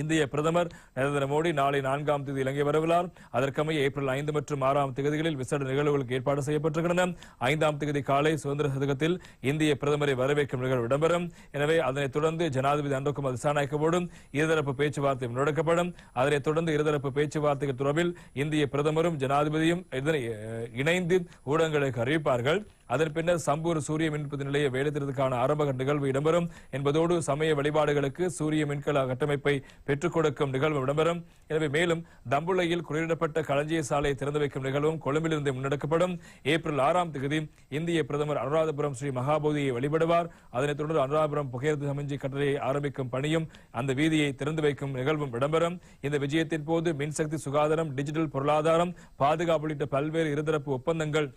இந்திய பிரதமர் நரேந்திர மோடி நாளை நான்காம் தேதி இலங்கை வரவுள்ளார். அதற்கமைய ஏப்ரல் ஐந்து மற்றும் ஆறாம் தேதிகளில் விசேட நிகழ்வுகளுக்கு ஏற்பாடு செய்யப்பட்டிருக்கின்றன. ஐந்தாம் தேதி காலை சுதந்திர சதகத்தில் இந்திய பிரதமரை வரவேற்கும் நிகழ்வு இடம்பெறும். எனவே அதனைத் தொடர்ந்து ஜனாதிபதி அன்றகுமார் திசாநாயக்கவோடும் இருதரப்பு பேச்சுவார்த்தை முன்னெடுக்கப்படும். அதனைத் தொடர்ந்து இருதரப்பு பேச்சுவார்த்தைகள் தொடர்பில் இந்திய பிரதமரும் ஜனாதிபதியும் இதனை இணைந்து ஊடகங்களுக்கு அறிவிப்பார்கள். அதன் பின்னர் சம்பூர் சூரிய மின்பதி நிலைய வேலைத்திறத்துக்கான ஆரம்ப நிகழ்வு இடம்பெறும். என்பதோடு சமய வழிபாடுகளுக்கு சூரிய மின்கல கட்டமைப்பை பெற்றுக் கொடுக்கும் நிகழ்வு இடம்பெறும். எனவே மேலும் தம்புள்ளையில் குறையிடப்பட்ட களஞ்சிய சாலை திறந்து வைக்கும் நிகழ்வும் கொழும்பிலிருந்து முன்னெடுக்கப்படும். ஏப்ரல் ஆறாம் தேதி இந்திய பிரதமர் அனுராதபுரம் ஸ்ரீ மகாபோதியை வழிபடுவார். அதனைத் தொடர்ந்து அனுராதபுரம் புகையிரத சமிஞ்சி கட்டளையை ஆரம்பிக்கும் பணியும் அந்த வீதியை திறந்து வைக்கும் நிகழ்வும் இடம்பெறும். இந்த விஜயத்தின் போது மின்சக்தி சுகாதாரம் டிஜிட்டல் பொருளாதாரம் பாதுகாப்பு உள்ளிட்ட பல்வேறு இருதரப்பு ஒப்பந்தங்கள்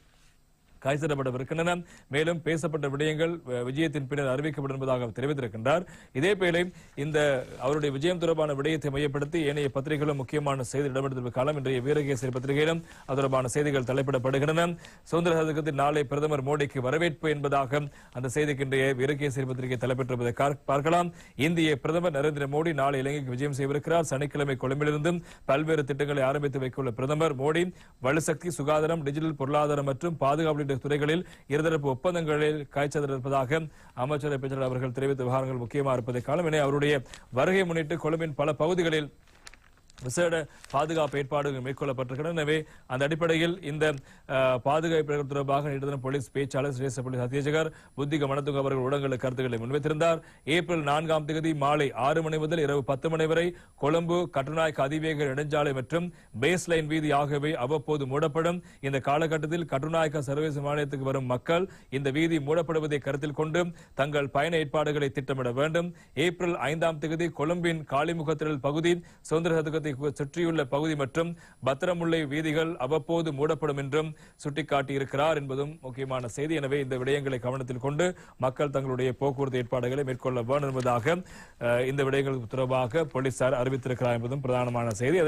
கைச்சிடப்படவிருக்கின்றன மேலும் பேசப்பட்ட விடயங்கள் விஜயத்தின் பின்னர் அறிவிக்கப்படும் என்பதாக அவர் தெரிவித்திருக்கின்றார். இதேவேளை இந்த அவருடைய விஜயம் தொடர்பான விடயத்தை மையப்படுத்தி ஏனைய பத்திரிகைகளும் முக்கியமான செய்தி இடம்பெடுத்திருக்கும் காலம் இன்றைய வீரகேசரி பத்திரிகையிலும் அது தொடர்பான செய்திகள் தலைப்பிடப்படுகின்றன. சுதந்திர சதகத்தில் நாளை பிரதமர் மோடிக்கு வரவேற்பு என்பதாக அந்த செய்திக்கு இன்றைய வீரகேசரி பத்திரிகை தலைப்பெற்றிருப்பதை பார்க்கலாம். இந்திய பிரதமர் நரேந்திர மோடி நாளை இலங்கைக்கு விஜயம் செய்யவிருக்கிறார் சனிக்கிழமை கொழும்பிலிருந்தும் பல்வேறு திட்டங்களை ஆரம்பித்து வைக்கவுள்ள பிரதமர் மோடி வலுசக்தி சுகாதாரம் டிஜிட்டல் பொருளாதாரம் மற்றும் பாதுகாப்பு துறைகளில் இருதரப்பு ஒப்பந்தங்களில் காய்ச்சலிருப்பதாக அமைச்சர் பேச்சாளர் அவர்கள் தெரிவித்த விவகாரங்கள் முக்கியமாக இருப்பதை காலம் என அவருடைய வருகை முன்னிட்டு கொழும்பின் பல பகுதிகளில் விசேட பாதுகாப்பு ஏற்பாடுகள் மேற்கொள்ளப்பட்டிருக்கின்றன. எனவே அந்த அடிப்படையில் இந்த பாதுகாப்பு தொடர்பாக நேற்று போலீஸ் பேச்சாளர் சிரேஷ்ட போலீஸ் அத்தியட்சகர் புத்திக மனத்துங்க அவர்கள் ஊடகங்களுக்கு கருத்துக்களை முன்வைத்திருந்தார். ஏப்ரல் நான்காம் தேதி மாலை ஆறு மணி முதல் இரவு பத்து மணி வரை கொழும்பு கட்டுநாயக்க அதிவேக நெடுஞ்சாலை மற்றும் பேஸ் லைன் வீதி ஆகியவை அவ்வப்போது மூடப்படும். இந்த காலகட்டத்தில் கட்டுநாயக்க சர்வதேச மாநிலத்துக்கு வரும் மக்கள் இந்த வீதி மூடப்படுவதை கருத்தில் கொண்டு தங்கள் பயண ஏற்பாடுகளை திட்டமிட வேண்டும். ஏப்ரல் ஐந்தாம் தேதி கொழும்பின் காளிமுகத்திரல் பகுதி சுதந்திர சதுக்கத்தை சுற்றியுள்ள பகுதி மற்றும் பத்திரமுல்லை வீதிகள் அவ்வப்போது மூடப்படும் என்றும் சுட்டிக்காட்டியிருக்கிறார் என்பதும் முக்கியமான செய்தி. எனவே இந்த விடயங்களை கவனத்தில் கொண்டு மக்கள் தங்களுடைய போக்குவரத்து ஏற்பாடுகளை மேற்கொள்ள வேண்டும் என்பதாக இந்த விடயங்களுக்கு தொடர்பாக போலீசார் அறிவித்திருக்கிறார் என்பதும் பிரதானமான செய்தி. அதில்